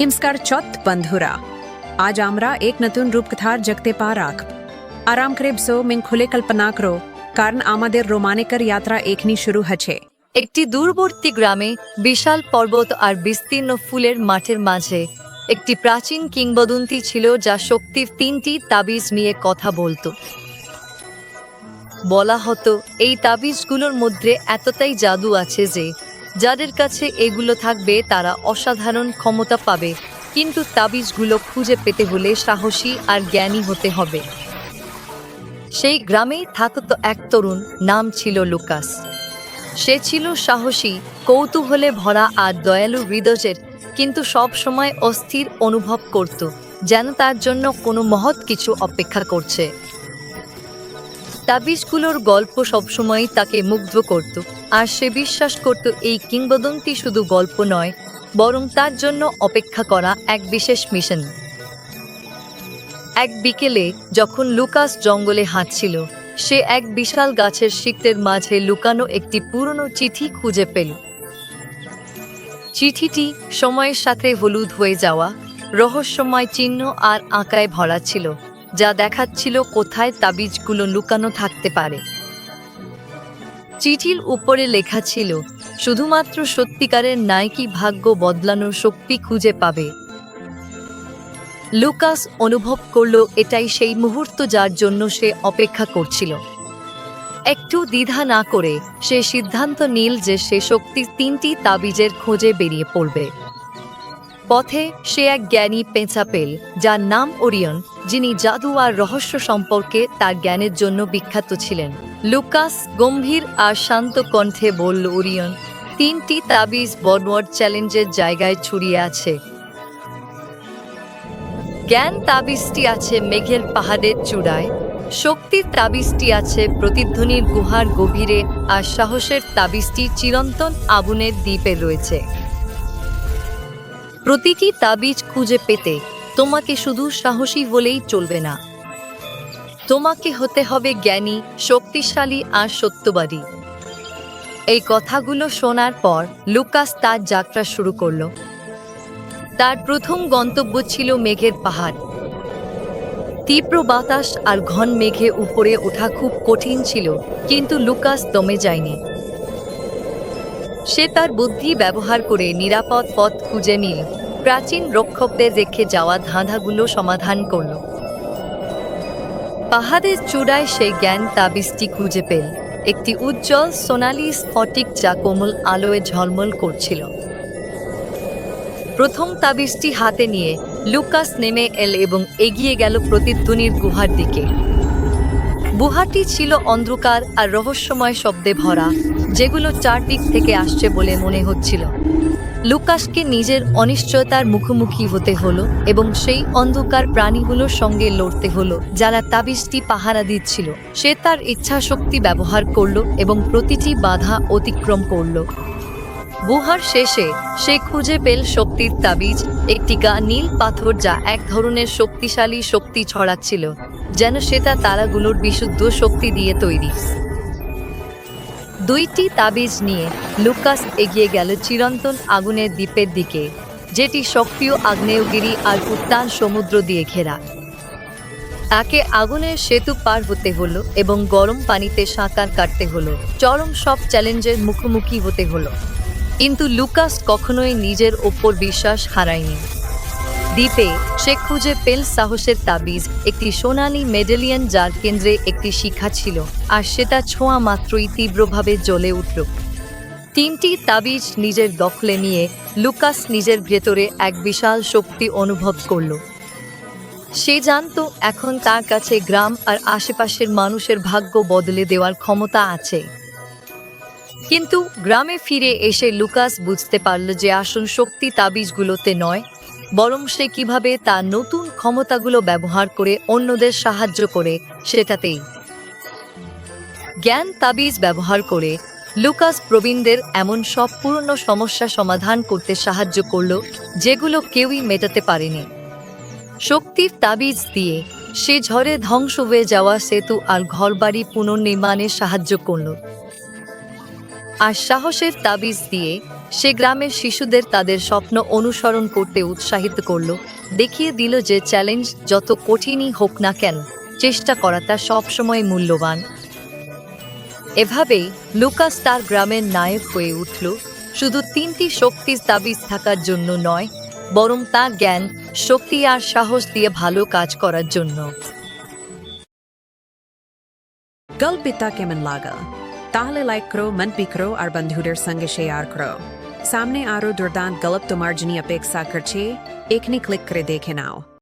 নমস্কার চত বন্ধুরা আজ আমরা এক নতুন রূপকথার জগতে পা রাখ আরাম করে বসো মিন খুলে কল্পনা করো কারণ আমাদের রোমানিকর যাত্রা এখনি শুরু হচ্ছে একটি দূরবর্তী গ্রামে বিশাল পর্বত আর বিস্তীর্ণ ফুলের মাঠের মাঝে একটি প্রাচীন কিংবদন্তি ছিল যা শক্তির তিনটি তাবিজ নিয়ে কথা বলতো। বলা হতো, এই তাবিজগুলোর মধ্যে এতটাই জাদু আছে যে যাদের কাছে এগুলো থাকবে, তারা অসাধারণ ক্ষমতা পাবে। কিন্তু তাবিজগুলো খুঁজে পেতে হলে সাহসী আর জ্ঞানী হতে হবে। সেই গ্রামেই থাকতো এক তরুণ, নাম ছিল লুকাস। সে ছিল সাহসী, কৌতূহলে ভরা আর দয়ালু হৃদয়ের, কিন্তু সব সময় অস্থির অনুভব করত, যেন তার জন্য কোনো মহৎ কিছু অপেক্ষা করছে। তাবিজগুলোর গল্প সবসময় তাকে মুগ্ধ করত, আর সে বিশ্বাস করত এই কিংবদন্তি শুধু গল্প নয়, বরং তার জন্য অপেক্ষা করা এক বিশেষ মিশন। এক বিকেলে যখন লুকাস জঙ্গলে হাঁটছিল, সে এক বিশাল গাছের শিকটের মাঝে লুকানো একটি পুরনো চিঠি খুঁজে পেল। চিঠিটি সময়ের সাথে হলুদ হয়ে যাওয়া, রহস্যময় চিহ্ন আর আঁকায় ভরা ছিল। যা দেখাচ্ছিল কোথায় তাবিজগুলো লুকানো থাকতে পারে। চিঠির উপরে লেখা ছিল, শুধুমাত্র সত্যিকারের নায়কি ভাগ্য বদলানোর শক্তি খুঁজে পাবে। লুকাস অনুভব করল এটাই সেই মুহূর্ত যার জন্য সে অপেক্ষা করছিল। একটু দ্বিধা না করে সে সিদ্ধান্ত নিল যে সে শক্তির তিনটি তাবিজের খোঁজে বেরিয়ে পড়বে। পথে সে এক জ্ঞানী পেঁচা পেল, যার নাম ওরিয়ন, যিনি জাদু আর রহস্য সম্পর্কে তার জ্ঞানের জন্য বিখ্যাত ছিলেন। লুকাস গম্ভীর আর শান্ত কণ্ঠে বলল, ওরিয়ন, তিনটি তাবিজ বনওয়ার্ড চ্যালেঞ্জের জায়গায় ছড়িয়ে আছে। জ্ঞান তাবিজটি আছে মেঘের পাহাড়ের চূড়ায়, শক্তির তাবিজটি আছে প্রতিধ্বনির গুহার গভীরে, আর সাহসের তাবিজটি চিরন্তন আগুনের দ্বীপে রয়েছে। প্রতিটি তাবিজ খুঁজে পেতে তোমাকে শুধু সাহসী বলেই চলবে না। তোমাকে হতে হবে জ্ঞানী, শক্তিশালী আর সত্যবাদী। এই কথাগুলো শোনার পর লুকাস তার যাত্রা শুরু করল। তার প্রথম গন্তব্য ছিল মেঘের পাহাড়। তীব্র বাতাস আর ঘন মেঘে উপরে ওঠা খুব কঠিন ছিল, কিন্তু লুকাস দমে যায়নি। সে তার বুদ্ধি ব্যবহার করে নিরাপদ পথ খুঁজে নিয়ে প্রাচীন রক্ষকদের রেখে যাওয়া ধাঁধাগুলো সমাধান করল। পাহাড়ের চূড়ায় সেই জ্ঞান তাবিজটি খুঁজে পেল। একটি উজ্জ্বল সোনালি স্ফটিক যা কোমল আলোয় ঝলমল করছিল। প্রথম তাবিজটি হাতে নিয়ে লুকাস নেমে এল এবং এগিয়ে গেল প্রতিধ্বনির গুহার দিকে। গুহাটি ছিল অন্ধকার আর রহস্যময় শব্দে ভরা। যেগুলো চারদিক থেকে আসছে বলে মনে হচ্ছিল। লুকাসকে নিজের অনিশ্চয়তার মুখোমুখি হতে হলো এবং সেই অন্ধকার প্রাণীগুলোর সঙ্গে লড়তে হলো, যারা তাবিজটি পাহারা দিচ্ছিল। সে তার ইচ্ছা শক্তি ব্যবহার করল এবং প্রতিটি বাধা অতিক্রম করল। গুহার শেষে সে খুঁজে পেল শক্তির তাবিজ, একটি গা নীল পাথর যা এক ধরনের শক্তিশালী শক্তি ছড়াচ্ছিল, যেন সেটা তারাগুলোর বিশুদ্ধ শক্তি দিয়ে তৈরি। দুইটি তাবিজ নিয়ে লুকাস এগিয়ে গেল চিরন্তন আগুনের দ্বীপের দিকে, যেটি সক্রিয় আগ্নেয়গিরি আর উত্তাল সমুদ্র দিয়ে ঘেরা। তাকে আগুনের সেতু পার হতে হলো এবং গরম পানিতে সাঁতার কাটতে হলো। চরম সব চ্যালেঞ্জের মুখোমুখি হতে হলো। কিন্তু লুকাস কখনোই নিজের ওপর বিশ্বাস হারায়নি। দ্বীপে সে খুঁজে পেল সাহসের তাবিজ, একটি সোনালি মেডেলিয়ান যার কেন্দ্রে একটি শিখা ছিল, আর সেটা ছোঁয়া মাত্রই তীব্রভাবে জ্বলে উঠল। তিনটি তাবিজ নিজের দখলে নিয়ে লুকাস নিজের ভেতরে এক বিশাল শক্তি অনুভব করল। সে জানতো এখন তার কাছে গ্রাম আর আশেপাশের মানুষের ভাগ্য বদলে দেওয়ার ক্ষমতা আছে। কিন্তু গ্রামে ফিরে এসে লুকাস বুঝতে পারল যে আসল শক্তি তাবিজগুলোতে নয় বরং সে কীভাবে তার নতুন ক্ষমতাগুলো ব্যবহার করে অন্যদের সাহায্য করে সেটাতেই। জ্ঞান তাবিজ ব্যবহার করে লুকাস প্রবীণদের এমন সব পুরনো সমস্যা সমাধান করতে সাহায্য করল যেগুলো কেউই মেটাতে পারেনি। শক্তির তাবিজ দিয়ে সে ঝড়ে ধ্বংস হয়ে যাওয়া সেতু আর ঘরবাড়ি পুনর্নির্মাণে সাহায্য করল। আর সাহসের তাবিজ দিয়ে সে গ্রামের শিশুদের তাদের স্বপ্ন অনুসরণ করতে উৎসাহিত করল, দেখিয়ে দিল যে চ্যালেঞ্জ যত কঠিনই হোক না কেন, চেষ্টা করা তা সবসময় মূল্যবান। এভাবেই লুকাস তার গ্রামের নায়ক হয়ে উঠল। শুধু তিনটি শক্তি তাবিজ থাকার জন্য নয়, বরং তার জ্ঞান, শক্তি আর সাহস দিয়ে ভালো কাজ করার জন্য। গল্পিতা কেমন লাগল তাহলে লাইক করো মন্তবি করো, আর বন্ধুদের সঙ্গে শেয়ার করো। সামনে আরও দুর্দান্ত গল্প তোমার জন্য অপেক্ষা করছে এখানে ক্লিক করে দেখে নাও